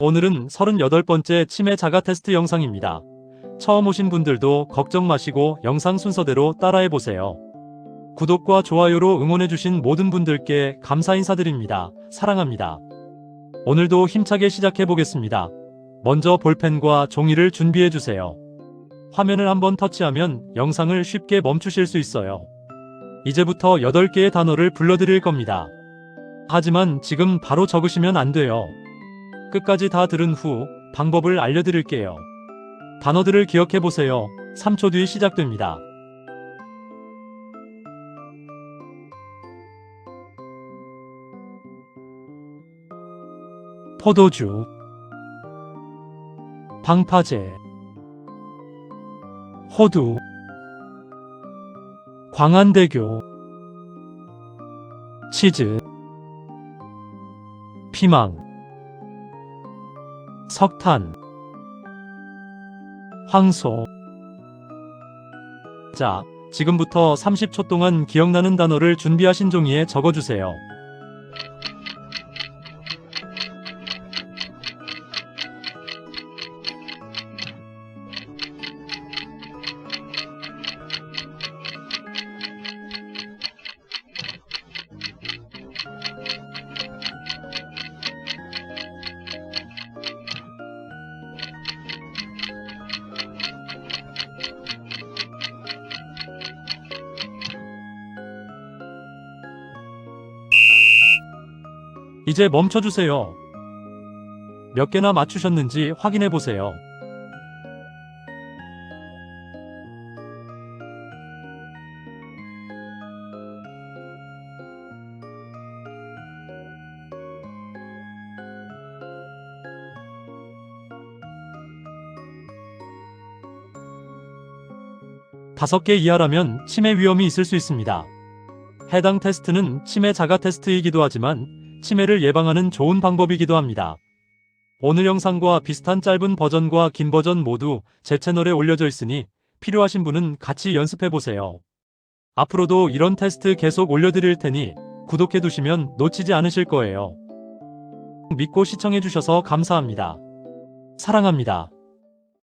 오늘은 38번째 치매 자가 테스트 영상입니다. 처음 오신 분들도 걱정 마시고 영상 순서대로 따라해 보세요. 구독과 좋아요로 응원해주신 모든 분들께 감사 인사드립니다. 사랑합니다. 오늘도 힘차게 시작해 보겠습니다. 먼저 볼펜과 종이를 준비해 주세요. 화면을 한번 터치하면 영상을 쉽게 멈추실 수 있어요. 이제부터 8개의 단어를 불러드릴 겁니다. 하지만 지금 바로 적으시면 안 돼요. 끝까지 다 들은 후 방법을 알려드릴게요. 단어들을 기억해 보세요. 3초 뒤 시작됩니다. 포도주, 방파제, 호두, 광안대교, 치즈, 피망, 석탄, 황소. 자, 지금부터 30초 동안 기억나는 단어를 준비하신 종이에 적어주세요. 이제 멈춰주세요. 몇 개나 맞추셨는지 확인해 보세요. 다섯 개 이하라면 치매 위험이 있을 수 있습니다. 해당 테스트는 치매 자가 테스트이기도 하지만 치매를 예방하는 좋은 방법이기도 합니다. 오늘 영상과 비슷한 짧은 버전과 긴 버전 모두 제 채널에 올려져 있으니 필요하신 분은 같이 연습해 보세요. 앞으로도 이런 테스트 계속 올려드릴 테니 구독해 두시면 놓치지 않으실 거예요. 믿고 시청해 주셔서 감사합니다. 사랑합니다.